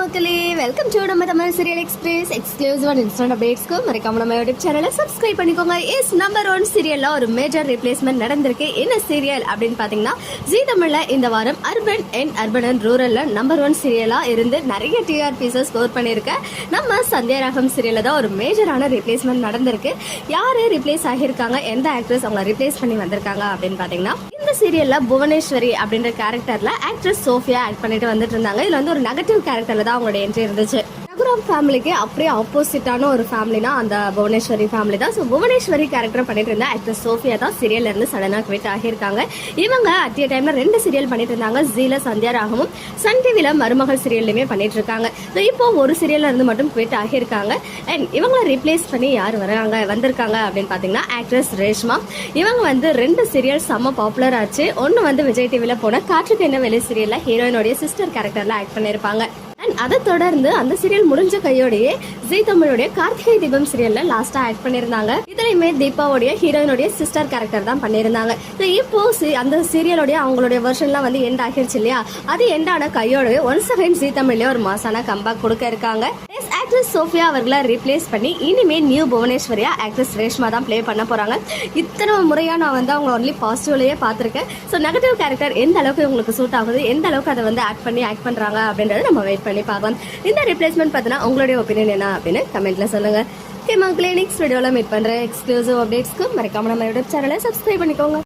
மக்களே welcome to நம்ம Tamil serial express exclusive and instant அப்டேட்ஸ்க்கு மறக்காம நம்ம யூடியூப் சேனலை சப்ஸ்கிரைப் பண்ணிக்கோங்க. எஸ் நம்பர் ஒன் சீரியல்ல ஒரு மேஜர் ரீப்ளேஸ்மெண்ட் நடந்திருக்கு. என்ன சீரியல் அப்படின்னு பாத்தீங்கன்னா ஜி தமிழ்ல இந்த வாரம் அர்பன் அண்ட் அர்பன் அண்ட் ரூரல்ல நம்பர் ஒன் சீரியலா இருந்து நிறைய டிஆர்பிஸை ஸ்கோர் பண்ணியிருக்க நம்ம சந்தியா ராகம் தான் ஒரு மேஜரான ரீப்ளேஸ்மெண்ட் நடந்திருக்கு. யாரு ரீப்ளேஸ் ஆகியிருக்காங்க? எந்த ஆக்ட்ரஸ் அவங்க ரீப்ளேஸ் பண்ணி வந்திருக்காங்க அப்படின்னு பாத்தீங்கன்னா இந்த சீரியல்ல புவனேஸ்வரி அப்படின்ற கேரக்டர்ல ஆக்ட்ரஸ் சோஃபியா ஆக்ட் பண்ணிட்டு வந்துட்டு இருந்தாங்க. இதுல வந்து ஒரு நெகட்டிவ் கேரக்டர்ல தான் அவங்களோட என்ட்ரி இருந்துச்சு ரகுராம் ஃபேமிலிக்கு அப்படியே ஆப்போசிட்டான ஒரு ஃபேமிலினா அந்த புவனேஸ்வரி ஃபேமிலி தான். ஸோ புவனேஸ்வரி கேரக்டர் பண்ணிட்டு இருந்த ஆக்ட்ரஸ் சோஃபியா தான் சீரியல்ல இருந்து சடனாக குவிட் ஆகியிருக்காங்க. இவங்க அட் டைம்ல ரெண்டு சீரியல் பண்ணிட்டு இருந்தாங்க ஜீல சந்தியா ராகமும். சன் டிவியில மருமகள் சீரியல்லையுமே பண்ணிட்டு இருக்காங்க. ஸோ இப்போ ஒரு சீரியல்ல இருந்து மட்டும் குவிட் ஆகியிருக்காங்க. அண்ட் இவங்கள ரீப்ளேஸ் பண்ணி யார் வராங்க வந்திருக்காங்க அப்படின்னு பாத்தீங்கன்னா ஆக்ட்ரஸ் ரேஷ்மா. இவங்க வந்து ரெண்டு சீரியல் செம்ம பாப்புலர் ஆச்சு. ஒன்னு வந்து விஜய் டிவியில் போன காற்றுக்கு என்ன வெளி சீரியல்ல ஹீரோயினுடைய சிஸ்டர் கேரக்டர்ல ஆக்ட் பண்ணிருப்பாங்க அதை தொடர்ந்து அந்த சீரியல் முடிஞ்ச கையோடயே ஜி தமிழுடைய கார்த்திகை தீபம் சீரியல்ல லாஸ்டா ஆக்ட் பண்ணிருந்தாங்க இதுலயுமே தீபாவுடைய ஹீரோயினுடைய சிஸ்டர் கேரக்டர் தான் பண்ணிருந்தாங்க இப்போ சி- அந்த சீரியலுடைய அவங்களுடைய வெர்ஷன்லாம் வந்து எண்ட் ஆகிருச்சு இல்லையா? அது எண்டான ஆன கையோடவே ஒன்ஸ் அகைன் ஜி தமிழ்லேயே ஒரு மாசான கம்பேக் கொடுக்க இருக்காங்க. ஆக்ட்ரஸ் சோஃபியா அவர்களை ரீப்ளேஸ் பண்ணி இனிமேல் நியூ புவனேஸ்வரியா ஆக்ட்ரஸ் ரேஷ்மா தான் ப்ளே பண்ண போகிறாங்க இத்தனை முறையாக நான் வந்து அவங்க ஒன்லி பாசிட்டிவ்லேயே பார்த்துருக்கேன். ஸோ நெகட்டிவ் கேரக்டர் எந்த அளவுக்கு உங்களுக்கு சூட் ஆகுது? எந்த அளவுக்கு அதை வந்து ஆக்ட் பண்ணி ஆக்ட் பண்ணுறாங்க அப்படின்றத நம்ம வெயிட் பண்ணி பார்க்கலாம். இந்த ரிப்ளேஸ்மெண்ட் பார்த்தீங்கன்னா உங்களுடைய ஒப்பீனியன் என்ன அப்படின்னு கமெண்ட்டில் சொல்லுங்க. ஓகே மக்களே நெக்ஸ்ட் வீடியோவில் மீட் பண்ணுற எக்ஸ்க்ளூசிவ் அப்டேட்ஸ்க்கு மறக்காம நம்ம யூடியூப் சேனலை சப்ஸ்கிரைப் பண்ணிக்கோங்க.